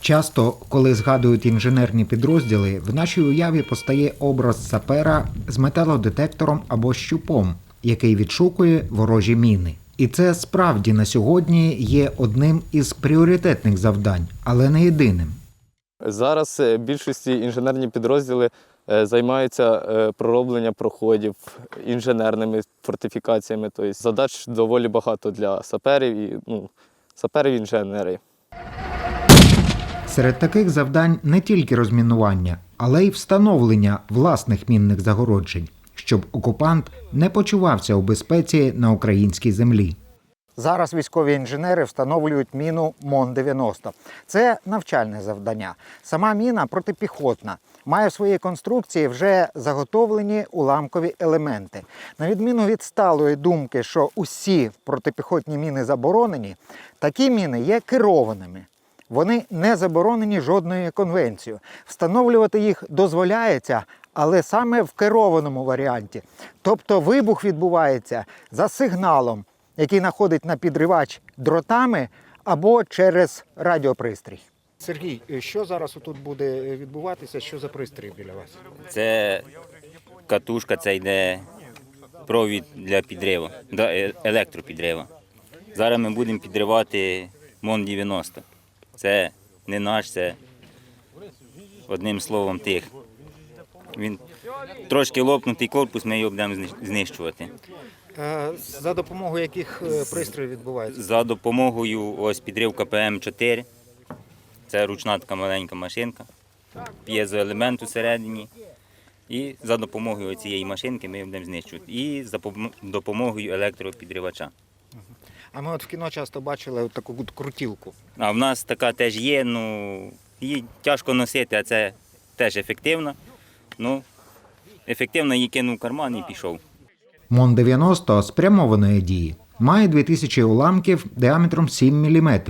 Часто, коли згадують інженерні підрозділи, в нашій уяві постає образ сапера з металодетектором або щупом, який відшукує ворожі міни. І це справді на сьогодні є одним із пріоритетних завдань, але не єдиним. Зараз е, більшості інженерні підрозділи е, займаються е, проробленням проходів інженерними фортифікаціями. Тобто задач доволі багато для саперів і ну, саперів і інженерів. Серед таких завдань не тільки розмінування, але й встановлення власних мінних загороджень, щоб окупант не почувався у безпеці на українській землі. Зараз військові інженери встановлюють міну МОН-90. Це навчальне завдання. Сама міна протипіхотна. Має в своїй конструкції вже заготовлені уламкові елементи. На відміну від сталої думки, що усі протипіхотні міни заборонені, такі міни є керованими. Вони не заборонені жодною конвенцією. Встановлювати їх дозволяється, але саме в керованому варіанті. Тобто вибух відбувається за сигналом, який знаходить на підривач дротами або через радіопристрій. Сергій, що зараз тут буде відбуватися? Що за пристрій біля вас? Це катушка, це йде провід для підриву, е- електропідриву. Зараз ми будемо підривати МОН 90. Це не наш, це одним словом тих. Він трошки лопнутий корпус, ми його будемо знищувати. Е, За допомогою яких е, пристроїв відбувається? За допомогою ось підрив КПМ-4. Це ручна така маленька машинка, п'єзоелемент усередині. І за допомогою цієї машинки ми будемо знищувати. І за допомогою електропідривача. А ми от в кіно часто бачили от таку от крутілку. А в нас така теж є, ну її тяжко носити, а це теж ефективно. Ну, ефективно її кинув в карман і пішов. МОН-90 спрямованої дії має 2000 уламків діаметром 7 мм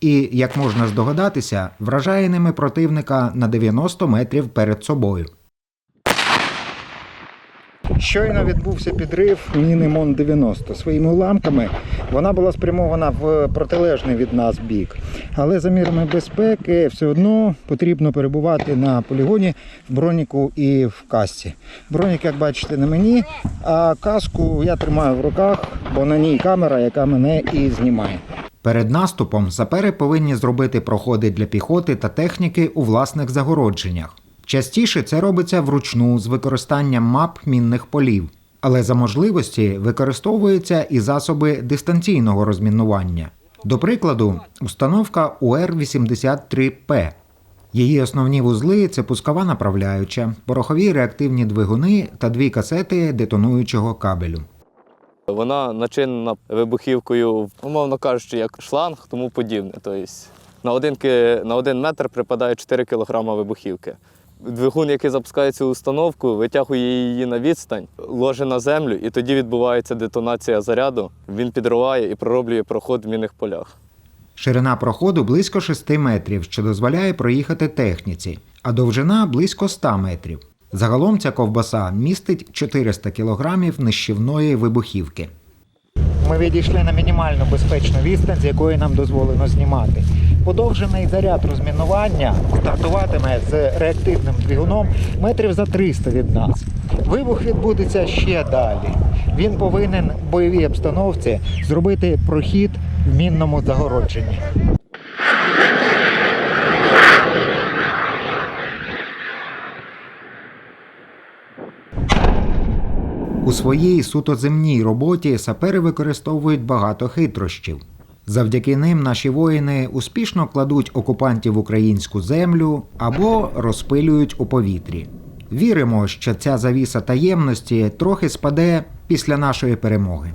і, як можна здогадатися, вражає ними противника на 90 метрів перед собою. Щойно відбувся підрив міни МОН-90. Своїми уламками вона була спрямована в протилежний від нас бік. Але за мірами безпеки все одно потрібно перебувати на полігоні в броніку і в касці. Бронік, як бачите, на мені, а каску я тримаю в руках, бо на ній камера, яка мене і знімає. Перед наступом сапери повинні зробити проходи для піхоти та техніки у власних загородженнях. Частіше це робиться вручну з використанням мап мінних полів, але за можливості використовуються і засоби дистанційного розмінування. До прикладу, установка УР-83П. Її основні вузли це пускова направляюча, порохові реактивні двигуни та дві касети детонуючого кабелю. Вона начинена вибухівкою, умовно кажучи, як шланг, тому подібне. Тобто на один, на один метр припадає 4 кг вибухівки. Двигун, який запускає цю установку, витягує її на відстань, ложе на землю, і тоді відбувається детонація заряду. Він підриває і пророблює проход в мінних полях. Ширина проходу близько 6 метрів, що дозволяє проїхати техніці, а довжина близько 100 метрів. Загалом ця ковбаса містить 400 кілограмів нищівної вибухівки. Ми відійшли на мінімальну безпечну відстань, з якої нам дозволено знімати. Подовжений заряд розмінування стартуватиме з реактивним двигуном метрів за 300 від нас. Вибух відбудеться ще далі. Він повинен в бойовій обстановці зробити прохід в мінному загородженні. У своїй суто земній роботі сапери використовують багато хитрощів. Завдяки ним наші воїни успішно кладуть окупантів українську землю або розпилюють у повітрі. Віримо, що ця завіса таємності трохи спаде після нашої перемоги.